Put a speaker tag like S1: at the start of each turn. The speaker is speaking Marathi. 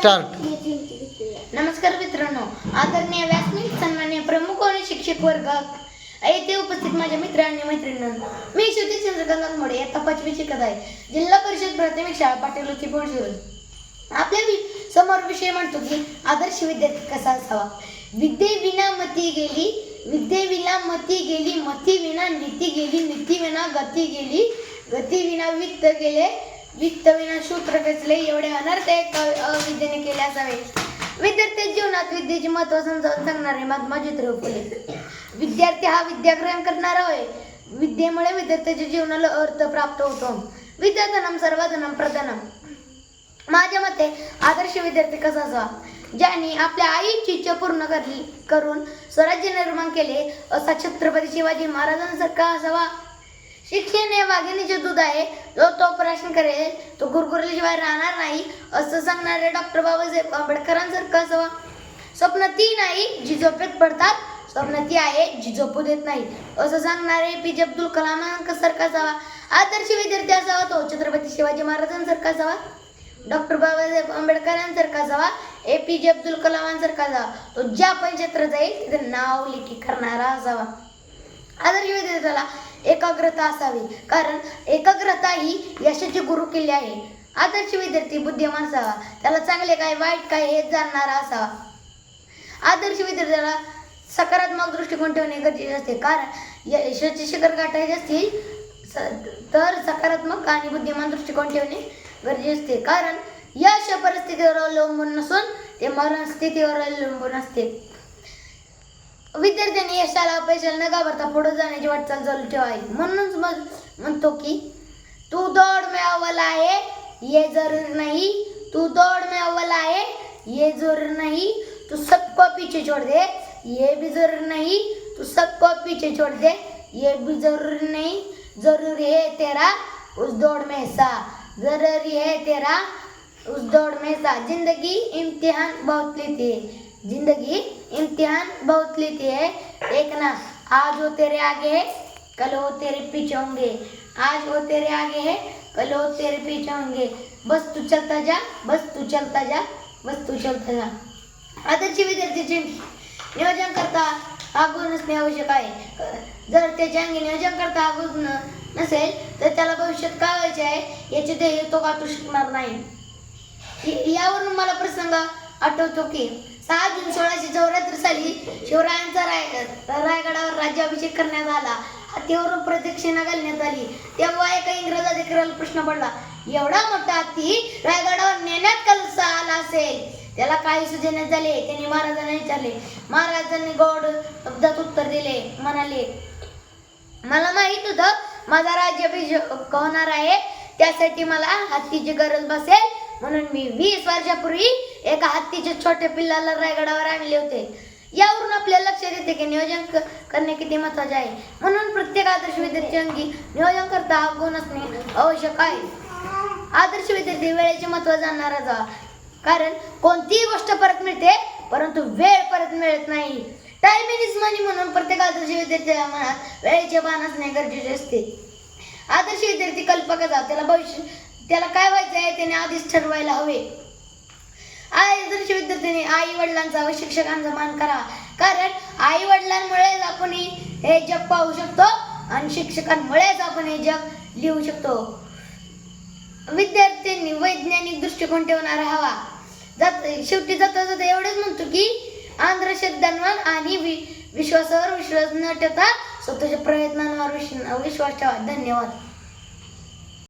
S1: स्टार्ट
S2: नमस्कार मित्रांनो आदरणीय व्यासपीठ सन्मान्य प्रमुख आणि शिक्षक वर्ग. येथे उपस्थित माझ्या मित्र आणि मैत्रिणींना मी श्रुती चंद्रकांत मोडे आता पाचवी शिकत आहे. जिल्हा परिषद प्राथमिक शाळा पाटील होती आपल्यासमोर विषय म्हणतो की आदर्श विद्यार्थी कसा असावा? विद्येविना मती गेली विद्ये विना मती गेली मती विना नीती गेली नीती विना गती गेली गती विना वित्त गेले वित्त विना सूत्र कसले एवढे अनर्थ एक अविद्येने केले असावे. विद्यार्थी जीवनात विद्येचे महत्त्व समजावून सांगणारे महात्मा ज्योतिराव फुले विद्यार्थी हा विद्याग्रहण करणारा होय. विद्येमुळे विद्यार्थ्याच्या जीवनाला अर्थ प्राप्त होतो. विद्याधनम सर्वधनम प्रधानम. माझ्या मते आदर्श विद्यार्थी कसा असावा? ज्यांनी आपल्या आईची इच्छा पूर्ण करली करून स्वराज्य निर्माण केले असा छत्रपती शिवाजी महाराजांसारखा असावा. शिक्षण हे वाघिणीचे दूध आहे. जो तो प्रश्न करेल तो गुरगुरल्याशिवाय राहणार नाही असं सांगणारे डॉक्टर बाबासाहेब आंबेडकरांसारखं असावा स्वप्न ती नाही जी झोपेत पडतात. स्वप्न ती आहे जी झोपू देत नाही. असं सांगणारे पी जे अब्दुल कलामांसारखा असावा. आदर्श विद्यार्थी असावा तो छत्रपती शिवाजी महाराजांसारखा असावा. डॉक्टर बाबासाहेब आंबेडकरांसारखा जावा ए पी जे अब्दुल कलामांसारखा जावा तो ज्या पण क्षेत्रात जाईल तिथे नाव लिखी करणारा असावा. आदर्श विद्यार्थ्याला एकाग्रता असावी. कारण एकाग्रता ही यशाची गुरुकिल्ली आहे. आदर्श विद्यार्थी बुद्धिमान असावा. त्याला चांगले काय वाईट काय हे जाणणारा असावा. आदर्श विद्यार्थ्याला सकारात्मक दृष्टिकोन ठेवणे गरजेचे असते. कारण यशाची यशाचे शिखर गाठायचे असतील स- तर सकारात्मक आणि बुद्धिमान दृष्टिकोन ठेवणे गरजेचे असते. कारण यश परिस्थितीवर अवलंबून नसून ते मरण स्थितीवर अवलंबून असते. विद्यार्थ्यांनी यशाला अपयशाला न घाबरता पुढे जाण्याची वाटचाल चालू ठेवावी म्हणूनच मग म्हणतो की तू दौड़ में आहे ये जरूर नाही तू दौड़ में आहे ये जरूर नहीं तू सबको पीछे छोड़ दे ये भी जरूर नहीं तू सबको पीछे छोड़ दे ये भी जरूर नहीं जरूरी है तेरा उस दौड़ में सा जरूरी है तेरा उस दौड़ में सा. जिंदगी इम्तिहान बहुत लेती है। जिंदगी इम्तिहान बहुत लेती है। देखना आज वो तेरे आगे है कल वो तेरे पीछे होंगे। आज वो तेरे आगे है कल वो तेरे पीछे होंगे। बस तू चलता जा बस तू चलता जा बस तू चलता जा। आदर्श विद्यार्थ्याचे नियोजन करता हा असणे आवश्यक आहे। जर त्याच्या अंगी नियोजन करता हा नसेल तर त्याला भविष्यात काय व्हायचे आहे याचे ध्येय तो गाठू शकणार नाही. यावरून मला प्रसंग आठवतो की सहा जून सोळाशे चौऱ्याहत्तर साली शिवरायांचा राय रायगडावर राज्याभिषेक करण्यात आला. हत्तीवरून प्रदक्षिणा घालण्यात आली. तेव्हा एका इंग्रज अधिकाऱ्याला प्रश्न पडला एवढा मोठा हत्ती रायगडावर नेण्यात कलसा आला असेल? त्याला काही सुचेना झाले. त्यांनी महाराजांना विचारले. महाराजांनी गोड शब्दात उत्तर दिले. म्हणाले मला माहीत होतं माझा राज्याभिषेक होणार आहे. त्यासाठी मला हत्तीची गरज बसेल म्हणून मी वीस वर्षापूर्वी एका हत्तीच्या छोट्या पिल्लाला रायगडावर आणले होते. यावरून आपल्याला लक्षात येते की नियोजन करणे किती महत्त्वाचे आहे. म्हणून प्रत्येक आदर्श विद्यार्थी अंगी नियोजन करता हा गुण असणे आवश्यक आहे. आदर्श विद्यार्थी वेळेचे महत्त्व जाणणारा जा. कारण कोणतीही गोष्ट परत मिळते परंतु वेळ परत मिळत नाही. टाइम इज मनी म्हणून प्रत्येक आदर्श विद्यार्थ्याच्या मनात वेळेचे भान असणे गरजेचे असते. आदर्श विद्यार्थी कल्पकता त्याला भविष्य त्याला काय व्हायचं आहे? त्याने आधीच ठरवायला हवे. आदर्श विद्यार्थ्यांनी आई वडिलांचा व शिक्षकांचा मान करा. कारण आई वडिलांमुळेच आपण हे जग पाहू शकतो आणि शिक्षकांमुळेच आपण हे जग लिहू शकतो. विद्यार्थ्यांनी वैज्ञानिक दृष्टिकोन ठेवणारा हवा. जात शेवटी जाता जाता एवढंच म्हणतो की अंधश्रद्धांवर आणि वि- विश्वासावर विश्वास न ठेवता स्वतःच्या प्रयत्नांवर विश्वास ठेवा. धन्यवाद.